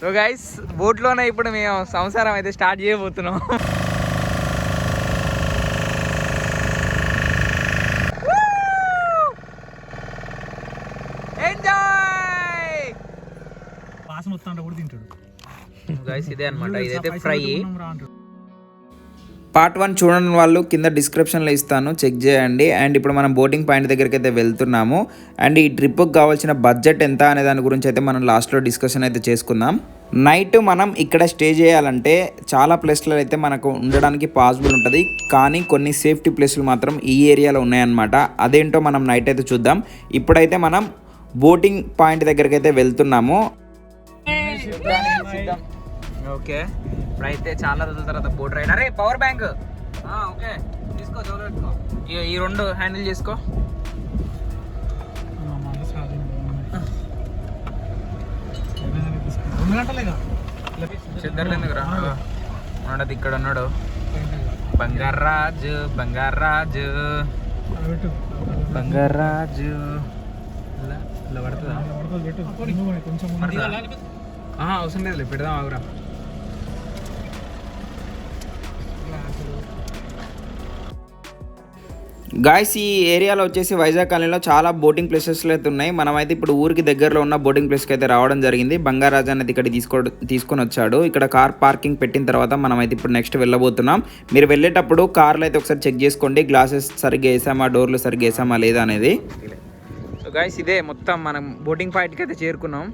So guys బోట్లోనే ఇప్పుడు మేము సంసారం అయితే స్టార్ట్ చేయబోతున్నాం. ఎంజాయ్ వాసన వస్తా కూడా తింటాడు. గైస్ ఇదే అనమాట ఇదైతే ఫ్రై. పార్ట్ వన్ చూడని వాళ్ళు కింద డిస్క్రిప్షన్లో ఇస్తాను చెక్ చేయండి. అండ్ ఇప్పుడు మనం బోటింగ్ పాయింట్ దగ్గరికి అయితే వెళ్తున్నాము. అండ్ ఈ ట్రిప్కి కావాల్సిన బడ్జెట్ ఎంత అనే దాని గురించి అయితే మనం లాస్ట్లో డిస్కషన్ అయితే చేసుకుందాం. నైట్ మనం ఇక్కడ స్టే చేయాలంటే చాలా ప్లేస్లలో అయితే మనకు ఉండడానికి పాసిబుల్ ఉంటుంది. కానీ కొన్ని సేఫ్టీ ప్లేసులు మాత్రం ఈ ఏరియాలో ఉన్నాయన్నమాట. అదేంటో మనం నైట్ అయితే చూద్దాం. ఇప్పుడైతే మనం బోటింగ్ పాయింట్ దగ్గరికి అయితే వెళ్తున్నాము ఓకే. ఇప్పుడైతే చాలా రోజుల తర్వాత బోట్ రైడ్. అరే పవర్ బ్యాంక్. ఓకే. తీసుకో ఈ- రెండు హ్యాండిల్ చేసుకో. మా మనసు కాదు. ఏమైనా తీసుకుంటా. రెండు గంటలేగా చిద్దరు ఎందుకు రా ఉన్నాడు ఇక్కడ ఉన్నాడు. బంగారాజు బంగారాజు. బంగారాజు. ఇలా పడుతుందా? అవసరం లేదు పెడదాం ఆగురా. గాయస్ ఈ ఏరియాలో వచ్చేసి వైజాగ్ కాలనీలో చాలా బోటింగ్ ప్లేసెస్లు అయితే ఉన్నాయి. మనమైతే ఇప్పుడు ఊరికి దగ్గరలో ఉన్న బోటింగ్ ప్లేస్కి అయితే రావడం జరిగింది. బంగారాజు అనేది ఇక్కడ తీసుకో తీసుకొని వచ్చాడు. ఇక్కడ కార్ పార్కింగ్ పెట్టిన తర్వాత మనమైతే ఇప్పుడు నెక్స్ట్ వెళ్ళబోతున్నాం. మీరు వెళ్ళేటప్పుడు కార్లో అయితే ఒకసారి చెక్ చేసుకోండి. గ్లాసెస్ సరిగ్గా వేసామా? డోర్లు సరిగ్గా వేసామా? లేదా అనేది. సో గాయస్ ఇదే మొత్తం మనం బోటింగ్ పాయింట్కి అయితే చేరుకున్నాం.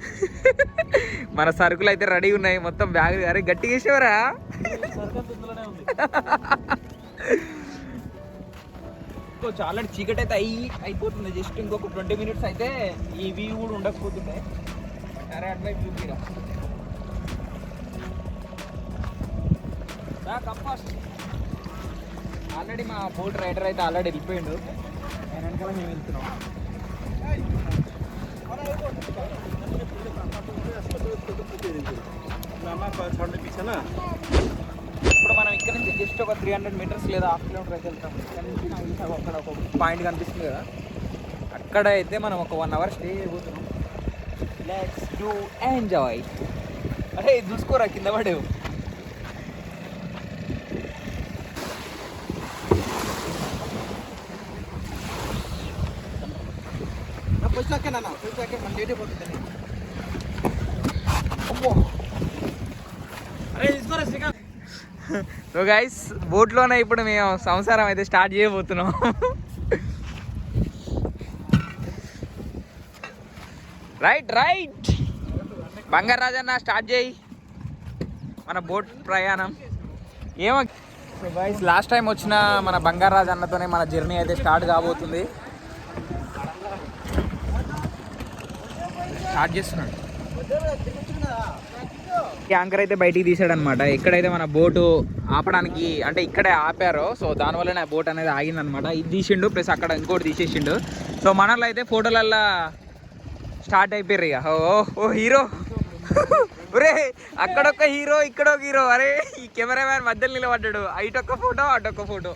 మన సరుకులు అయితే రెడీ ఉన్నాయి. మొత్తం బ్యాగ్ అరే గట్టిగా వేసేవరా? చాలా చీకటి అయితే అయ్యి అయిపోతుంది జస్ట్ ఇంకొక ట్వంటీ మినిట్స్ అయితే ఈ వ్యూ కూడా ఉండకపోతున్నాయి సరే అటువైపు చూపిరా ఆల్రెడీ మా బోట్ రైడర్ అయితే ఆల్రెడీ వెళ్ళిపోయిండు ఆయన వెనకాల మేము వెళ్తున్నాం ఇప్పుడు మనం ఇక్కడ నుంచి జస్ట్ ఒక త్రీ హండ్రెడ్ మీటర్స్ లేదా హాఫ్ కిలోమీటర్ అయితే వెళ్తాం. ఇక్కడ నుంచి నాకు అక్కడ ఒక పాయింట్ కనిపిస్తుంది కదా. అక్కడ అయితే మనం ఒక వన్ అవర్ స్టే చేయబోతున్నాం. లెట్స్ డూ ఎంజాయ్ అరే చూసుకోరా కింద పడేవు. సో గైస్ బోట్లోనే ఇప్పుడు మేము సంసారం అయితే స్టార్ట్ చేయబోతున్నాం. రైట్ రైట్ బంగారు రాజన్న స్టార్ట్ చేయి. మన బోట్ ప్రయాణం. ఏమో సో గైస్ లాస్ట్ టైం వచ్చిన మన బంగారు రాజు అన్నతోనే మన జర్నీ అయితే స్టార్ట్ కాబోతుంది. స్టార్ట్ చేస్తున్నాడు యాంకర్ అయితే బయటికి తీసాడు అనమాట ఎక్కడైతే మన బోటు ఆపడానికి అంటే ఇక్కడే ఆపారో. సో దానివల్ల నా బోట్ అనేది ఆగిందనమాట. ఇది తీసిండు ప్లస్ అక్కడ ఇంకోటి తీసేసిండు. సో మనలో అయితే ఫోటోలల్లా స్టార్ట్ అయిపోయారు ఇక. ఓ ఓ హీరో. ఒరే అక్కడొక్క హీరో ఇక్కడ ఒక హీరో. అరే ఈ కెమెరామ్యాన్ మధ్యలో నిలబడ్డాడు. ఇటొక్క ఫోటో అటొక్క ఫోటో.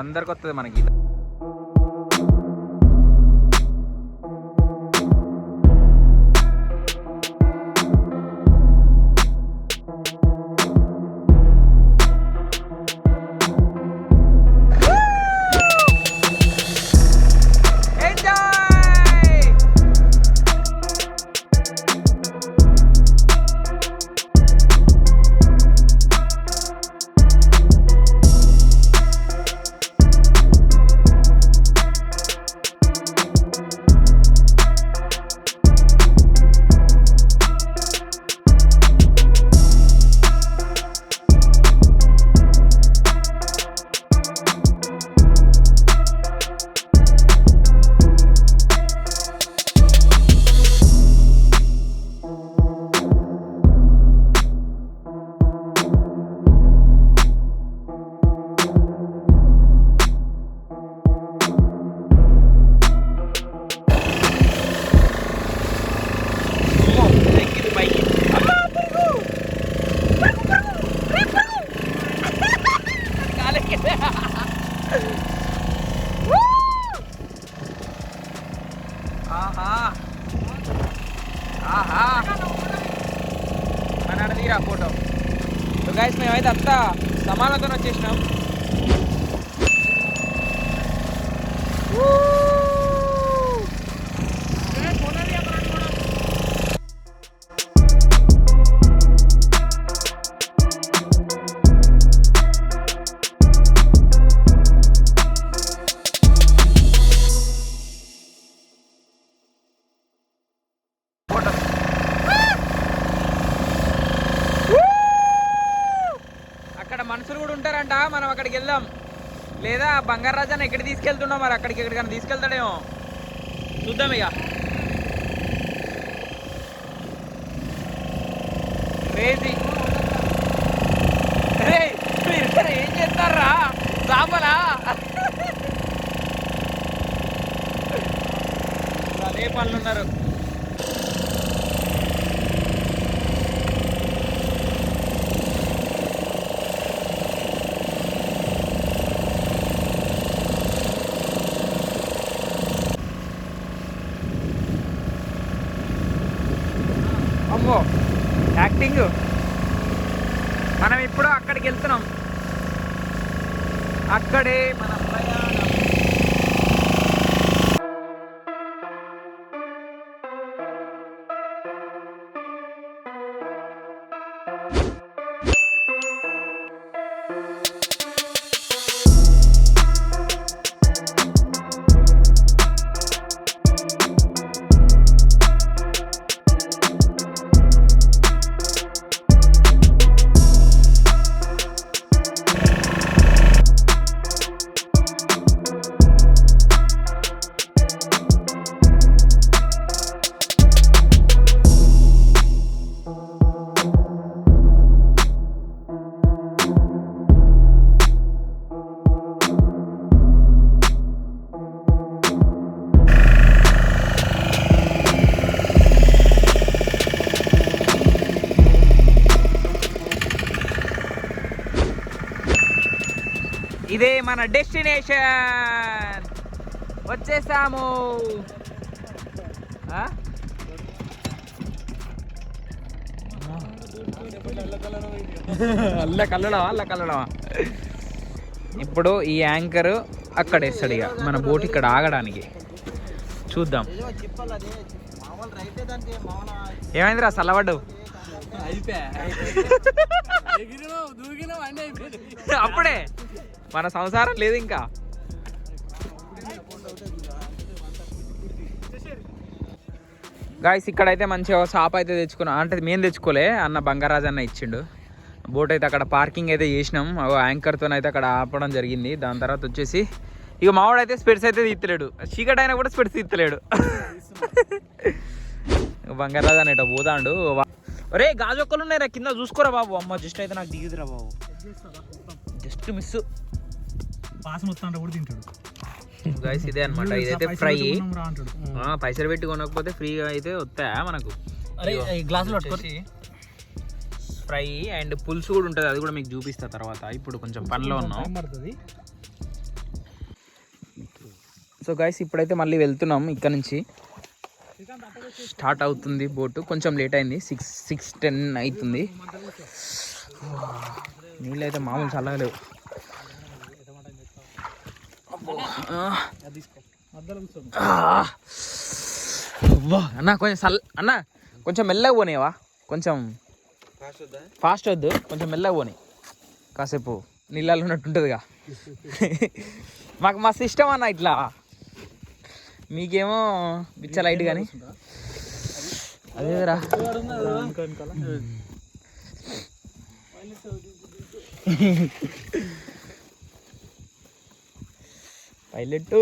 అందరికి వస్తుంది మనకి. గాయస్ మేమైతే అంతా సమానంతో వచ్చేసినాం. మనం అక్కడికి వెళ్దాం. లేదా బంగారు రాజాని ఎక్కడ తీసుకెళ్తున్నాం మరి అక్కడికి ఎక్కడికైనా తీసుకెళ్తాడేమో. చూద్దాం ఇక. క్రేజీ రేయ్, ఏం చేస్తారా? సాపలా అదే పనులు ఉన్నారు అమ్మో యాక్టింగ్ మనం ఇప్పుడు అక్కడికి వెళ్తున్నాం. అక్కడే మన ఇదే మన డెస్టినేషన్. వచ్చేసాము? అల్ల కల్లడవా అల్ల కల్లడవా ఇప్పుడు ఈ యాంకర్ అక్కడ వేస్తాడు ఇక మన బోట్ ఇక్కడ ఆగడానికి. చూద్దాం. ఏమైందిరా చల్లబడ్డు అప్పుడే. మన సంసారం లేదు ఇంకా. గాయస్ ఇక్కడైతే మంచిగా షాప్ అయితే తెచ్చుకున్నాం. అంటే మేము తెచ్చుకోలే అన్న బంగారాజ్ అన్న ఇచ్చిండు. బోట్ అయితే అక్కడ పార్కింగ్ అయితే చేసినాం. యాంకర్తో అయితే అక్కడ ఆపడం జరిగింది. దాని తర్వాత వచ్చేసి ఇక మావాడు అయితే స్పెడ్స్ అయితే తీత్తలేడు. చీకటి అయినా కూడా స్పెడ్స్ తీత్తలేడు. బంగారాజ్ అనేట పోతాండు. ఒరే గాజు ఒక్కలు ఉన్నాయిరా కింద చూసుకోరా బాబు. అమ్మ జస్ట్ అయితే నాకు దిగుదురా బాబు. Just miss. పాస్ మొత్తం కూడా తింటాడు. గైస్ ఇదే అనమాట ఇదైతే ఫ్రై. పైసలు పెట్టి కొనకపోతే ఫ్రీగా అయితే వస్తాయా మనకు? గ్లాసులు ఫ్రై అండ్ పులుసు కూడా ఉంటుంది. అది కూడా మీకు చూపిస్తా తర్వాత. ఇప్పుడు కొంచెం పనిలో ఉన్నాం. పడుతుంది. సో గైస్ ఇప్పుడైతే మళ్ళీ వెళ్తున్నాం ఇక్కడ నుంచి. స్టార్ట్ అవుతుంది బోటు కొంచెం లేట్ అయింది. సిక్స్ సిక్స్ టెన్ అవుతుంది. నీళ్ళు అయితే మామూలు చల్లగా లేవు అబ్బో. ఆ. ఆ. అబ్బా. అన్న కొంచెం సల్ అన్న కొంచెం మెల్లగా పోనేవా కొంచెం ఫాస్ట్ వద్దు కొంచెం మెల్లగా పోనీ కాసేపు నీళ్ళలో ఉన్నట్టుంటుందిగా మాకు మస్తు ఇష్టం అన్న ఇట్లా మీకేమో బిచ్చ లైట్ కానీ అదేరా పైలట్.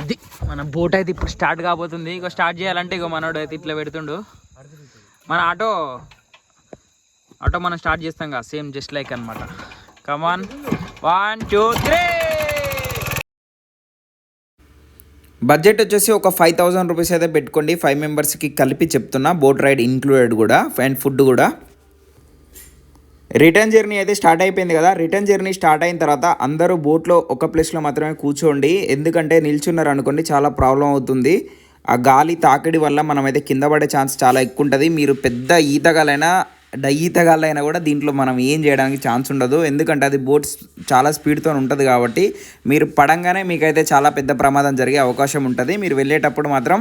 అది మన బోట్ అయితే ఇప్పుడు స్టార్ట్ కాబోతుంది. ఇక స్టార్ట్ చేయాలంటే ఇక మనోడు అయితే ఇట్లా పెడుతుండు. మన ఆటో. ఆటో మనం స్టార్ట్ చేస్తాం కదా సేమ్ జస్ట్ లైక్ అనమాట come on one two three budget వచ్చేసి ఒక ఫైవ్ థౌజండ్ రూపీస్ అయితే పెట్టుకోండి. ఫైవ్ మెంబర్స్కి కలిపి చెప్తున్నా. బోట్ రైడ్ ఇంక్లూడెడ్ కూడా. అండ్ ఫుడ్ కూడా. రిటర్న్ జర్నీ అయితే స్టార్ట్ అయిపోయింది కదా. రిటర్న్ జర్నీ స్టార్ట్ అయిన తర్వాత అందరూ బోట్లో ఒక ప్లేస్లో మాత్రమే కూర్చోండి. ఎందుకంటే నిల్చున్నారు అనుకోండి చాలా ప్రాబ్లం అవుతుంది. ఆ గాలి తాకిడి వల్ల మనమైతే కింద పడే ఛాన్స్ చాలా ఎక్కువ ఉంటుంది. మీరు పెద్ద ఈతగాలైనా ఈతగాళ్ళైనా కూడా దీంట్లో మనం ఏం చేయడానికి ఛాన్స్ ఉండదు. ఎందుకంటే అది బోట్ చాలా స్పీడ్తో ఉంటుంది కాబట్టి మీరు పడంగానే మీకైతే చాలా పెద్ద ప్రమాదం జరిగే అవకాశం ఉంటుంది. మీరు వెళ్ళేటప్పుడు మాత్రం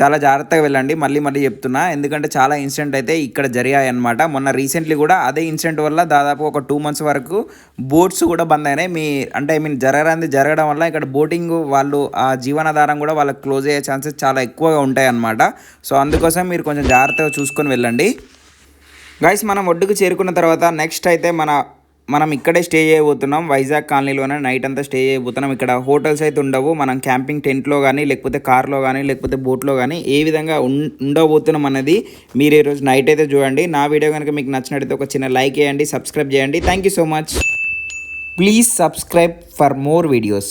చాలా జాగ్రత్తగా వెళ్ళండి. మళ్ళీ మళ్ళీ చెప్తున్నా ఎందుకంటే చాలా ఇన్సిడెంట్ అయితే ఇక్కడ జరిగాయి అనమాట మొన్న రీసెంట్లీ కూడా అదే ఇన్సిడెంట్ వల్ల దాదాపు ఒక టూ మంత్స్ వరకు బోట్స్ కూడా బంద్ అయినాయి. మీ అంటే ఐ మీన్ జరగరాంది జరగడం వల్ల ఇక్కడ బోటింగ్ వాళ్ళు ఆ జీవనాధారం కూడా వాళ్ళకి క్లోజ్ అయ్యే ఛాన్సెస్ చాలా ఎక్కువగా ఉంటాయి అన్నమాట సో అందుకోసం మీరు కొంచెం జాగ్రత్తగా చూసుకొని వెళ్ళండి. గైస్ మనం ఒడ్డుకు చేరుకున్న తర్వాత నెక్స్ట్ అయితే మన మనం ఇక్కడే స్టే చేయబోతున్నాం. వైజాగ్ కాలనీలోనే నైట్ అంతా స్టే చేయబోతున్నాం. ఇక్కడ హోటల్స్ అయితే ఉండవు. మనం క్యాంపింగ్ టెంట్లో కానీ లేకపోతే కార్లో కానీ లేకపోతే బోట్లో కానీ ఏ విధంగా ఉం- ఉండబోతున్నాం అనేది మీరు ఈరోజు నైట్ అయితే చూడండి. నా వీడియో కనుక మీకు నచ్చినట్టయితే ఒక చిన్న లైక్ చేయండి సబ్స్క్రైబ్ చేయండి. Thank you so much please subscribe for more videos